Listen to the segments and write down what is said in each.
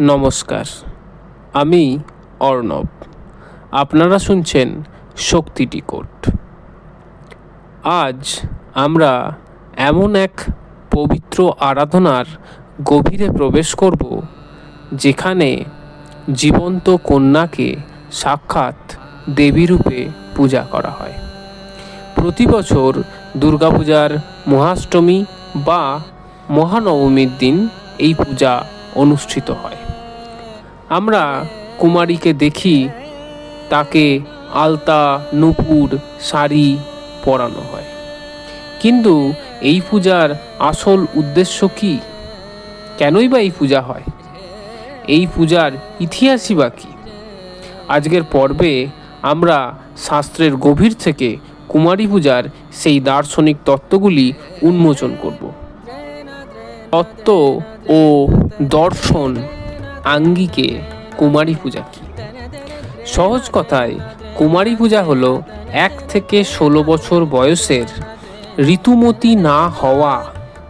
নমস্কার, আমি অর্ণব। আপনারা শুনছেন শক্তি টিকট। আজ আমরা এমন এক পবিত্র আরাধনার গভীরে প্রবেশ করব, যেখানে জীবন্ত কন্যাকে সাক্ষাৎ দেবীরূপে পূজা করা হয়। প্রতি বছর দুর্গাপূজার মহাষ্টমী বা মহানবমীর দিন এই পূজা অনুষ্ঠিত হয়। আমরা কুমারীকে দেখি তাকে আলতা, নুপুর, শাড়ি পরানো হয়। কিন্তু এই পূজার আসল উদ্দেশ্য কি? কেনই বা এই পূজা হয়? এই পূজার ইতিহাসই বা কী? আজকের পর্বে আমরা শাস্ত্রের গভীর থেকে কুমারী পূজার সেই দার্শনিক তত্ত্বগুলি উন্মোচন করব। তত্ত্ব ও দর্শন আঙ্গিকে কুমারী পূজা কি? সহজ কথায়, কুমারী পূজা হলো এক থেকে ষোলো বছর বয়সের ঋতুমতি না হওয়া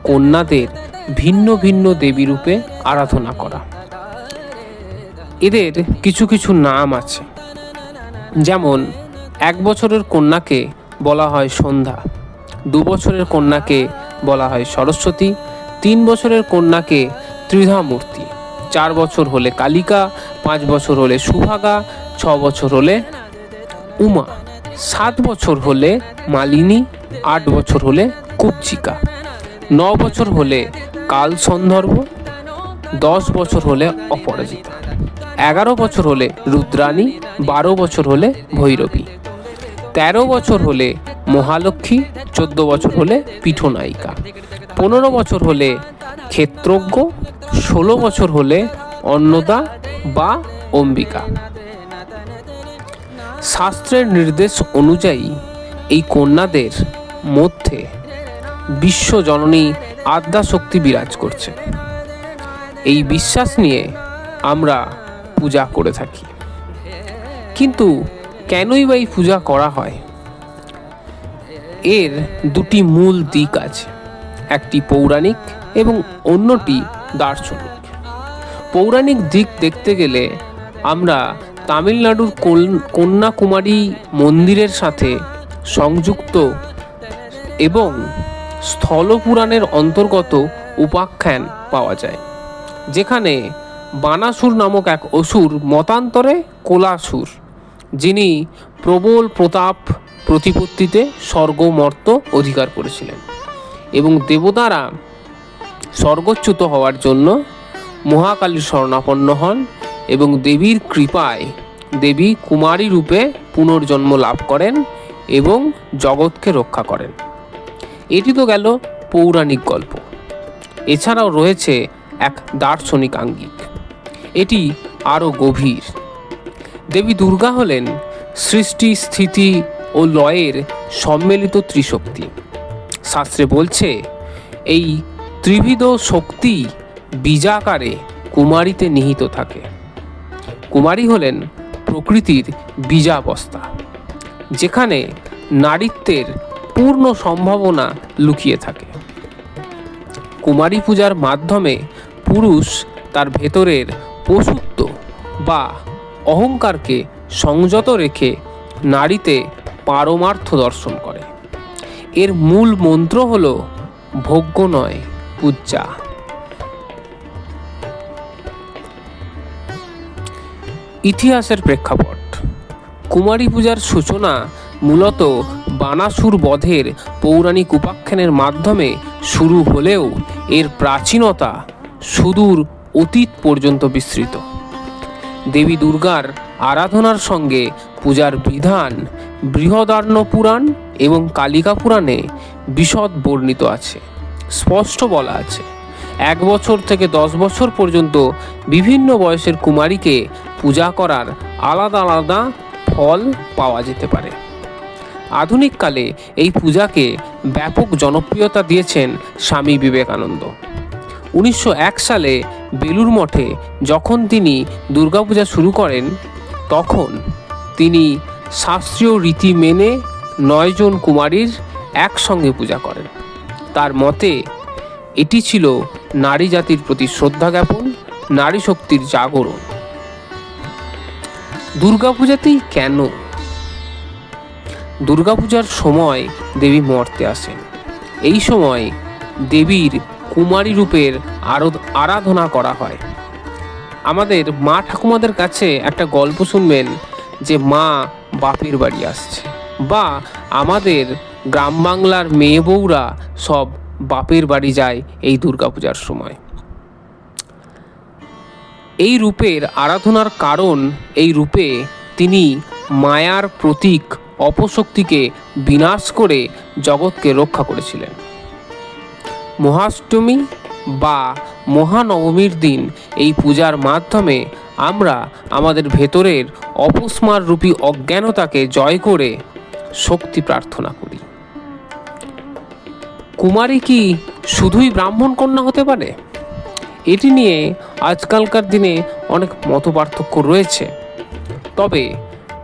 কন্যাদের ভিন্ন ভিন্ন দেবীরূপে আরাধনা করা। এদের কিছু কিছু নাম আছে। যেমন, এক বছরের কন্যাকে বলা হয় সন্ধ্যা, দু বছরের কন্যাকে বলা হয় সরস্বতী, তিন বছরের কন্যাকে ত্রিধামূর্তি। চার বছর হলে কালিকা পাঁচ বছর হলে সুভাগা ছ বছর হলে উমা সাত বছর হলে মালিনী আট বছর হলে কুবচিকা ন বছর হলে কাল সন্দর্ভ দশ বছর হলে অপরাজিতা এগারো বছর হলে রুদ্রাণী বারো বছর হলে ভৈরবী তেরো বছর হলে মহালক্ষ্মী চোদ্দ বছর হলে পীঠনায়িকা পনেরো বছর হলে ক্ষেত্রজ্ঞ ষোলো বছর হলে অন্নদা বা অম্বিকা। শাস্ত্রের নির্দেশ অনুযায়ী এই কন্যাদের মধ্যে বিশ্বজননী আদ্যা শক্তি বিরাজ করছে। এই বিশ্বাস নিয়ে আমরা পূজা করে থাকি। কিন্তু কেনই বা এই পূজা করা হয়? এর দুটি মূল দিক আছে। একটি পৌরাণিক এবং অন্যটি দার্শনিক পৌরাণিক দিক দেখতে গেলে আমরা তামিলনাড়ুর কন্যাকুমারী মন্দিরের সাথে সংযুক্ত এবং স্থলপুরাণের অন্তর্গত উপাখ্যান পাওয়া যায়, যেখানে বানাসুর নামক এক অসুর মতান্তরে কোলাসুর, যিনি প্রবল প্রতাপ প্রতিপত্তিতে স্বর্গমর্ত অধিকার করেছিলেন এবং দেবতারা স্বর্গচ্যুত হওয়ার জন্য মহাকালীর শরণাপন্ন হন এবং দেবীর কৃপায় দেবী কুমারী রূপে পুনর্জন্ম লাভ করেন এবং জগৎকে রক্ষা করেন। এটি তো গেল পৌরাণিক গল্প। এছাড়াও রয়েছে এক দার্শনিক আঙ্গিক। এটি আরও গভীর। দেবী দুর্গা হলেন সৃষ্টি, স্থিতি ও লয়ের সম্মিলিত ত্রিশক্তি। শাস্ত্রে বলছে, এই ত্রিবিধ শক্তি বীজাকারে কুমারীতে নিহিত থাকে। কুমারী হলেন প্রকৃতির বীজাবস্থা, যেখানে নারীত্বের পূর্ণ সম্ভাবনা লুকিয়ে থাকে। কুমারী পূজার মাধ্যমে পুরুষ তার ভেতরের পশুত্ব বা অহংকারকে সংযত রেখে নারীতে পারমার্থ দর্শন করে। এর মূল মন্ত্র হল, ভোগ্য নয় পূজা। ইতিহাসের প্রেক্ষাপট। কুমারী পূজার সূচনা মূলত বানাসুর বধের পৌরাণিক উপাখ্যানের মাধ্যমে শুরু হলেও এর প্রাচীনতা সুদূর অতীত পর্যন্ত বিস্তৃত। দেবী দুর্গার আরাধনার সঙ্গে পূজার বিধান বৃহদারণ্য পুরাণ এবং কালিকা পুরাণে বিশদ বর্ণিত আছে। স্পষ্ট বলা আছে। এক বছর থেকে দশ বছর পর্যন্ত বিভিন্ন বয়সের কুমারীকে পূজা করার আলাদা আলাদা ফল পাওয়া যেতে পারে। আধুনিককালে এই পূজাকে ব্যাপক জনপ্রিয়তা দিয়েছেন স্বামী বিবেকানন্দ। উনিশশো এক সালে বেলুর মঠে যখন তিনি দুর্গাপূজা শুরু করেন, তখন তিনি শাস্ত্রীয় রীতি মেনে নয়জন কুমারীর একসঙ্গে পূজা করেন। তার মতে, এটি ছিল নারী জাতির প্রতি শ্রদ্ধা জ্ঞাপন, নারী শক্তির জাগরণ। দুর্গাপূজাতেই কেন? দুর্গাপূজার সময় দেবী মর্তে আসেন। এই সময় দেবীর কুমারী রূপের আরো- আরাধনা করা হয়। আমাদের মা ঠাকুমাদের কাছে একটা গল্প শুনবেন যে মা বাপের বাড়ি আসছে বা আমাদের গ্রাম বাংলার মেয়ে বউরা সব বাপের বাড়ি যায় এই দুর্গাপূজার সময়। এই রূপের আরাধনার কারণ এই রূপে তিনি মায়ার প্রতীক, অপশক্তিকে বিনাশ করে জগৎকে রক্ষা করেছিলেন। মহাষ্টমী বা মহানবমীর দিন এই পূজার মাধ্যমে আমরা আমাদের ভেতরের অপস্মার রূপী অজ্ঞানতাকে জয় করে শক্তি প্রার্থনা করি। কুমারী কি শুধুই ব্রাহ্মণ কন্যা হতে পারে? এটি নিয়ে আজকালকার দিনে অনেক মতপার্থক্য রয়েছে। তবে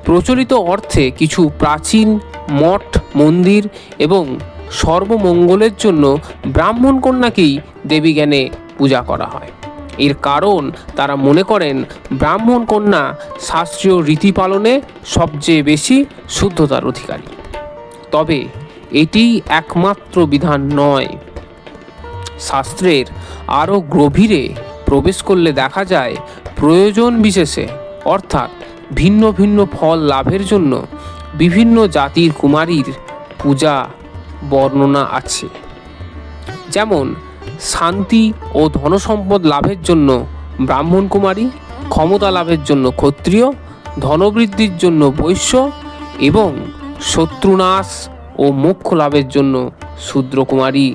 প্রচলিত অর্থে কিছু প্রাচীন, মঠ, মন্দির এবং সর্বমঙ্গলের জন্য ব্রাহ্মণ কন্যাকেই দেবীজ্ঞানে পূজা করা হয়। এর কারণ তারা মনে করেন ব্রাহ্মণ কন্যা শাস্ত্রীয় রীতি পালনে সবচেয়ে বেশি শুদ্ধতার অধিকারী। তবে এটি একমাত্র বিধান নয়। শাস্ত্রের আরও গভীরে প্রবেশ করলে দেখা যায়, প্রয়োজন বিশেষে, অর্থাৎ ভিন্ন ভিন্ন ফল লাভের জন্য বিভিন্ন জাতির কুমারীর পূজা বর্ণনা আছে। যেমন, শান্তি ও ধনসম্পদ লাভের জন্য ব্রাহ্মণ কুমারী, ক্ষমতা লাভের জন্য ক্ষত্রিয়, ধনবৃদ্ধির জন্য বৈশ্য এবং শত্রুনাশ ও মোক্ষ লাভের জন্য শূদ্রকুমারী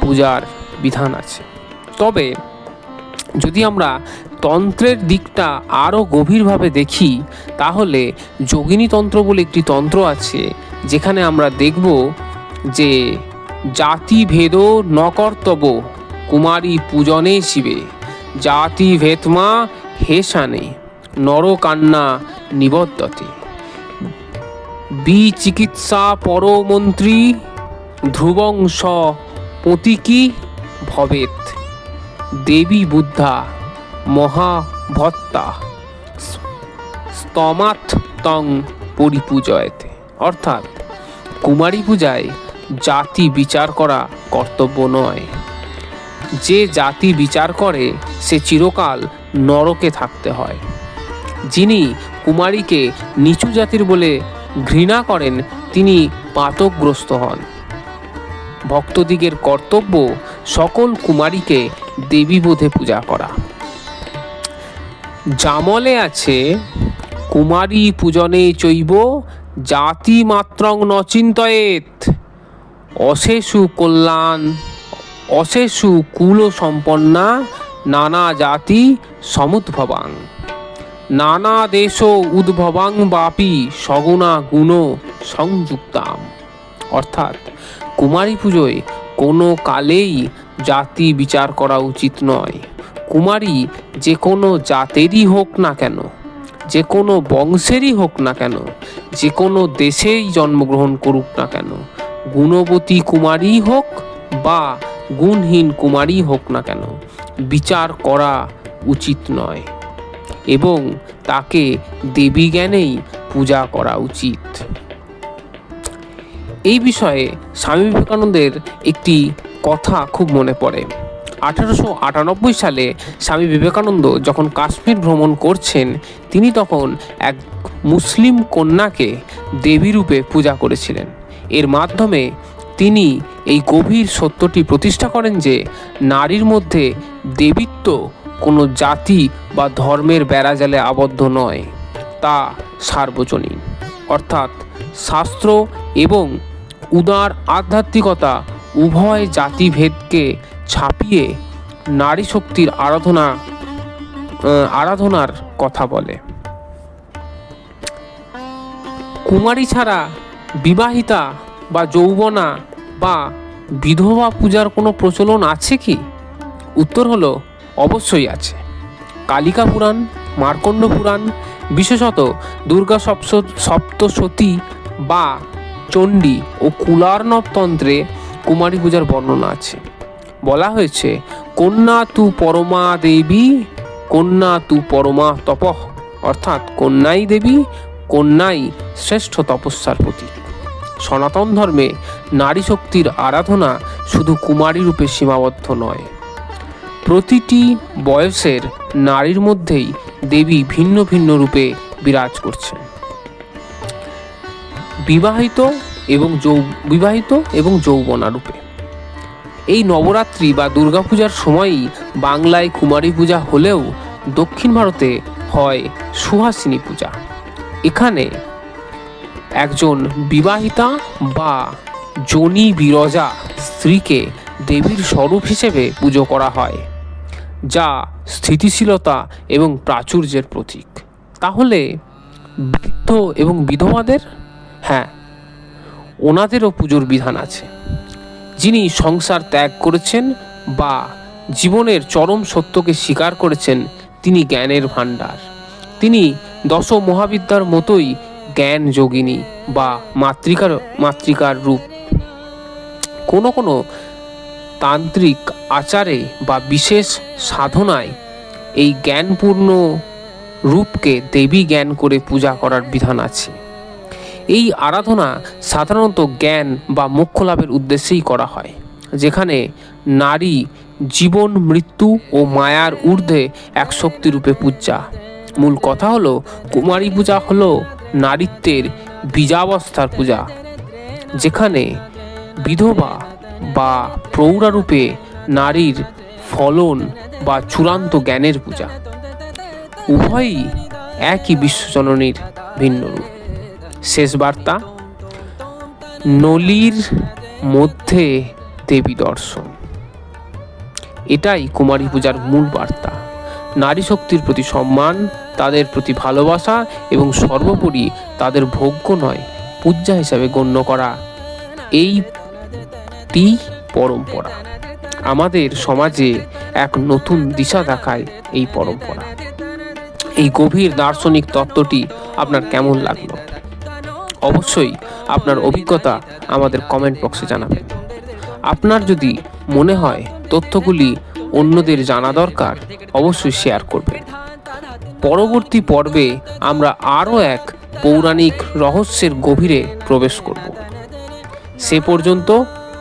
পূজার বিধান আছে। তবে যদি আমরা তন্ত্রের দিকটা আরও গভীরভাবে দেখি, তাহলে যোগিনী তন্ত্র বলে একটি তন্ত্র আছে, যেখানে আমরা দেখব যে জাতি ভেদ ন কর্তব্য কুমারী পূজনে শিবে জাতি ভেতমা হেসানে, নরকান্না নিবদ্ধতে। বিচিকিৎসা পরমন্ত্রী ধ্রুবংশ পতিকি ভবেত দেবী বুদ্ধা মহাভত্তা। স্তমাত তং পরিপূজয়তে। অর্থাৎ কুমারী পূজায় জাতি বিচার করা কর্তব্য নয়। যে জাতি বিচার করে, সে চিরকাল নরকে থাকতে হয়। যিনি কুমারীকে নিচু জাতির বলে ঘৃণা করেন, তিনি পাতকগ্রস্ত হন। ভক্তদিগের কর্তব্য সকল কুমারীকে দেবীবোধে পূজা করা। জামলে আছে, কুমারী পূজনে চৈব, জাতি মাত্রং নচিন্তয়েত অশেষু কল্যাণ, অশেষু কুল সম্পন্না নানা জাতি সমুদ্ভবাং নানা দেশ উদ্ভবাং বাপি সগুণা গুণ সংযুক্তাম। অর্থাৎ কুমারী পুজোয় কোনো কালেই জাতি বিচার করা উচিত নয়। কুমারী যে কোনো জাতেরই হোক না কেন, যে কোনো বংশেরই হোক না কেন, যে কোনো দেশেই জন্মগ্রহণ করুক না কেন, গুণবতী কুমারী হোক বা গুণহীন কুমারী হোক না কেন, বিচার করা উচিত নয়। এবং তাকে দেবী জ্ঞানেই পূজা করা উচিত। এই বিষয়ে স্বামী বিবেকানন্দের একটি কথা খুব মনে পড়ে। আঠারোশো আটানব্বই সালে স্বামী বিবেকানন্দ যখন কাশ্মীর ভ্রমণ করছেন, তিনি তখন এক মুসলিম কন্যাকে দেবীরূপে পূজা করেছিলেন। এর মাধ্যমে তিনি এই গভীর সত্যটি প্রতিষ্ঠা করেন যে, নারীর মধ্যে দেবীত্ব কোনো জাতি বা ধর্মের বেড়াজালে আবদ্ধ নয়, তা সার্বজনীন। অর্থাৎ শাস্ত্র এবং উদার আধ্যাত্মিকতা উভয় জাতিভেদকে ছাপিয়ে নারী শক্তির আরাধনা আরাধনার কথা বলে। কুমারী ছাড়া বিবাহিতা বা যৌবনা বা বিধবা পূজার কোনো প্রচলন আছে কি? উত্তর হলো অবশ্যই আছে। কালিকা পুরাণ, মার্কণ্ড পুরাণ, বিশেষত দুর্গা সপ্ত সপ্তসতী বা চণ্ডী ও কুলার্ণব তন্ত্রে কুমারী পূজার বর্ণনা আছে। বলা হয়েছে, কন্যা তু পরমা দেবী, কন্যা তু পরমা তপঃ অর্থাৎ কন্যাই দেবী, কন্যাই শ্রেষ্ঠ তপস্যার প্রতীক। সনাতন ধর্মে নারী শক্তির আরাধনা শুধু কুমারী রূপে সীমাবদ্ধ নয়। প্রতিটি বয়সের নারীর মধ্যেই দেবী ভিন্ন ভিন্ন রূপে বিরাজ করছেন। বিবাহিত এবং যৌ, বিবাহিত এবং যৌবনা রূপে। এই নবরাত্রি বা দুর্গাপূজার সময়ই বাংলায় কুমারী পূজা হলেও দক্ষিণ ভারতে হয় সুহাসিনী পূজা। এখানে একজন বিবাহিতা বা জনি বিরজা স্ত্রীকে দেবীর স্বরূপ হিসেবে পুজো করা হয়। যা স্থিতিশীলতা এবং প্রাচুর্যের প্রতীক। তাহলে বৃদ্ধ এবং বিধবাদের? হ্যাঁ ওনাদেরও পুজোর বিধান আছে। যিনি সংসার ত্যাগ করেছেন বা জীবনের চরম সত্যকে স্বীকার করেছেন, তিনি জ্ঞানের ভাণ্ডার। তিনি দশ মহাবিদ্যার মতোই জ্ঞান যোগিনী বা মাতৃকার মাতৃকার রূপ। কোনো কোনো তান্ত্রিক আচারে বা বিশেষ সাধনায় এই জ্ঞানপূর্ণ রূপকে দেবী জ্ঞান করে পূজা করার বিধান আছে। এই আরাধনা সাধারণত জ্ঞান বা মোক্ষ লাভের উদ্দেশ্যেই করা হয়, যেখানে নারী জীবন, মৃত্যু ও মায়ার ঊর্ধ্বে এক শক্তিরূপে পূজা। মূল কথা হলো, কুমারী পূজা হলো নারীত্বের বীজাবস্থার পূজা, যেখানে বিধবা বা প্রৌঢ়ারূপে নারীর ফলন বা চূড়ান্ত জ্ঞানের পূজা। উভয়ই একই বিশ্বজননীর ভিন্ন রূপ। শেষ বার্তা, নলির মধ্যে দেবী দর্শন। এটাই কুমারী পূজার মূল বার্তা। নারী শক্তির প্রতি সম্মান, তাদের প্রতি ভালোবাসা এবং সর্বোপরি তাদের ভোগ্য নয় পূজা হিসাবে গণ্য করা। এইটি পরম্পরা। আমাদের সমাজে এক নতুন দিশা দেখায় এই পরম্পরা। এই গভীর দার্শনিক তত্ত্বটি আপনার কেমন লাগল? অবশ্যই আপনার অভিজ্ঞতা আমাদের কমেন্ট বক্সে জানাবেন। আপনার যদি মনে হয় তথ্যগুলি অন্যদের জানা দরকার, অবশ্যই শেয়ার করবেন। পরবর্তী পর্বে আমরা আরও এক পৌরাণিক রহস্যের গভীরে প্রবেশ করব। সে পর্যন্ত